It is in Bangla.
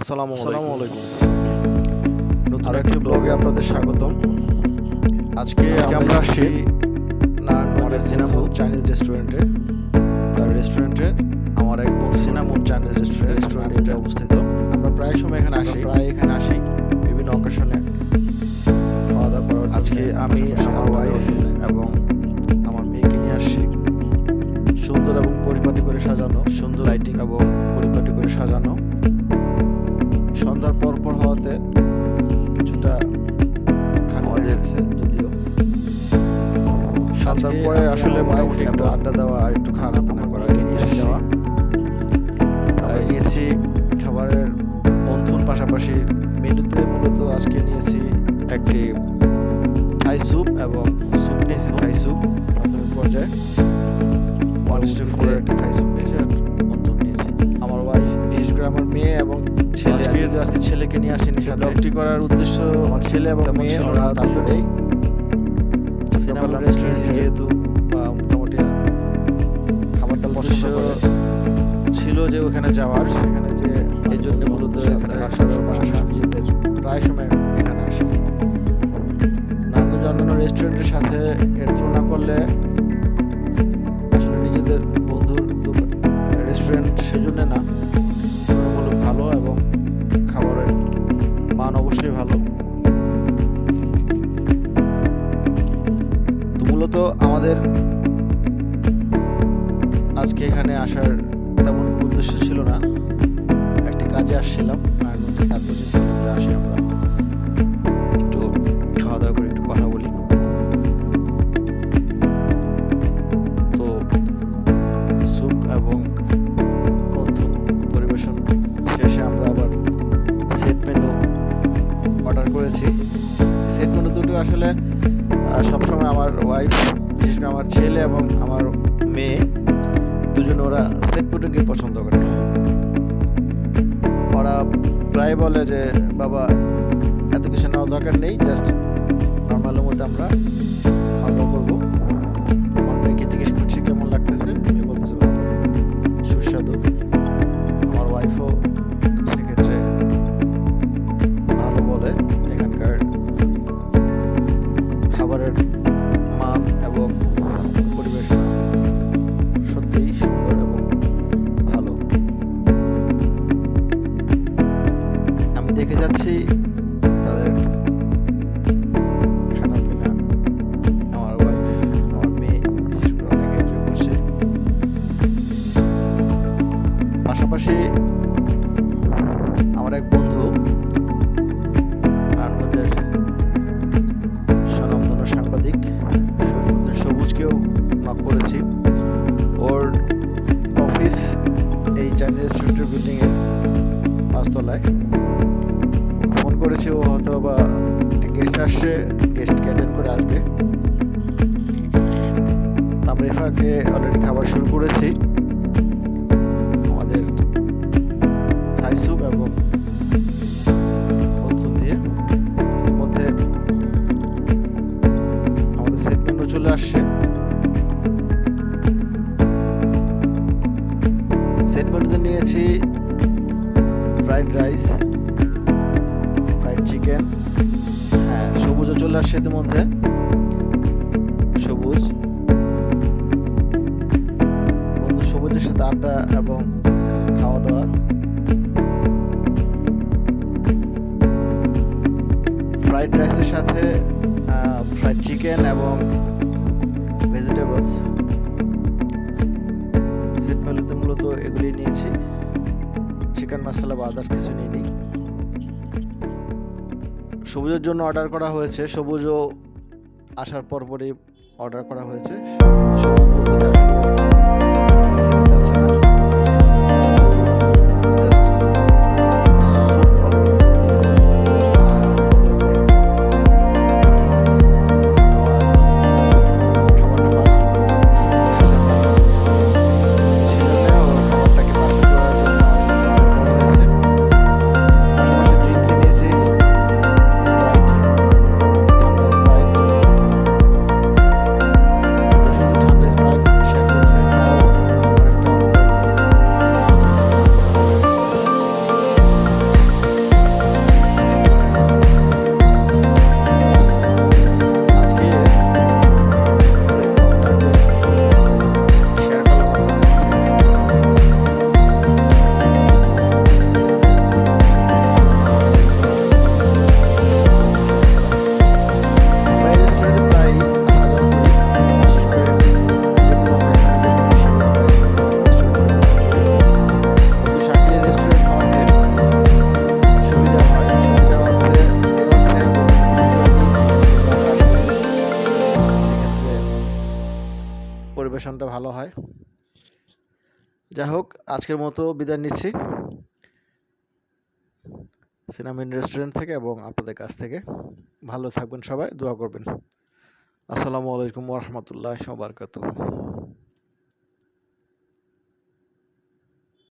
আসসালামু আসসালামু আলাইকুম। আর একটি ব্লগে আপনাদের স্বাগতম। আজকে আমরা আসছি নারায়ণগঞ্জের সিনামুন চাইনিজ রেস্টুরেন্টে তার রেস্টুরেন্টে আমার এক বোন সিনামুন চাইনিজ রেস্টুরেন্ট রেস্টুরেন্ট এটা অবস্থিত। আমরা প্রায় সময় এখানে আসি। প্রায় এখানে আসি। বিভিন্ন অকেশনে খাওয়া দাওয়া করার আজকে আমি কিছুটা খাওয়া যাচ্ছে যদিও। সন্ধ্যার পরে আসলে মোটামুটি একটু আড্ডা দেওয়া আর একটু খাওয়া দাওয়া করা যাওয়া তাই। নিয়েছি খাবারের বন্ধুর পাশাপাশি মেনুতে মূলত আজকে নিয়েছি একটি থাই স্যুপ এবং স্যুপ নিয়েছি থাই স্যুপ। প্রাথমিক পর্যায়ে। ওয়ান স্টে ফোর ছেলে আজকে- ছেলেকে নিয়ে আসেনি ব্লগটি করার উদ্দেশ্য আমার ছেলে এবং মেয়ে ওরা দুজনেই সিনেমা রেস্ট খেয়েছি যেহেতু বা মোটামুটি খাবারটা পছন্দ ছিল যে ওখানে যাওয়ার সেখানে যে এই জন্য মূলত এখানে পাশাপাশি নিজেদের প্রায় সময় এখানে আসি। অন্যান্য রেস্টুরেন্টের সাথে এর তুলনা করলে আজকে এখানে আসার তেমন কোনো উদ্দেশ্য ছিল না। একটি কাজে আসছিলাম নারায়ণগঞ্জে তার পর্যন্ত আসি আমরা। একটু খাওয়া দাওয়া করে একটু কথা বলি। তো স্যুপ এবং মধ্যম পরিবেশন শেষে আমরা আবার সেট মেনু অর্ডার করেছি। সেট মেনু দুটো আসলে সবসময় আমার ওয়াইফ বিশেষ করে আমার ছেলে এবং আমার মেয়ে দুজন ওরা সেট মেনুকে পছন্দ করে। ওরা প্রায় বলে যে, বাবা, এত কিছু নেওয়ার দরকার নেই জাস্ট নর্মালের মধ্যে আমরা খাওয়া করব। আমার মেয়েকে জিজ্ঞেস করছি কেমন লাগতেছে? মেয়ে বলতেছে সুস্বাদু। আমার ওয়াইফও সেক্ষেত্রে ভালো বলে এখানকার খাবারের মান এবং আমি দেখে যাচ্ছি তাদের আমার মেয়ে পাশাপাশি আমার এক বন্ধু সাংবাদিক সবুজকেও নক করেছি। ওর অফিস এই চাইনিজ রেস্টুরেন্টের বিল্ডিংয়ের পাঁচতলায়। আসছে গেস্টকে অ্যাটেন্ড করে আসবে। আমরা ফাঁকে অলরেডি খাবার শুরু করেছি। আমাদের থাই স্যুপ এবং দিয়ে। আমাদের সেট চলে আসছে। সেট নিয়েছি ফ্রাইড রাইস ফ্রাইড চিকেন হ্যাঁ চলে আসছে এর মধ্যে সবুজ। বন্ধু, সবুজের সাথে আড্ডা এবং খাওয়া দাওয়া ফ্রাইড রাইসের সাথে ফ্রাইড চিকেন এবং ভেজিটেবলস সেট মেনুতে মূলত এগুলি নিয়েছি। চিকেন, মশলা বা আদার্স কিছু নিয়ে নিই সবুজের জন্য অর্ডার করা হয়েছে। সবুজও আসার পরপরই অর্ডার করা হয়েছে। সবুজ যাই হোক আজকের মতো বিদায় নিচ্ছি। সিনামিন রেস্টুরেন্ট থেকে এবং আপনাদের কাছ থেকে। ভালো থাকবেন সবাই, দোয়া করবেন। আসসালামু আলাইকুম ওরহমতুল্লাহ বারকাতুহ।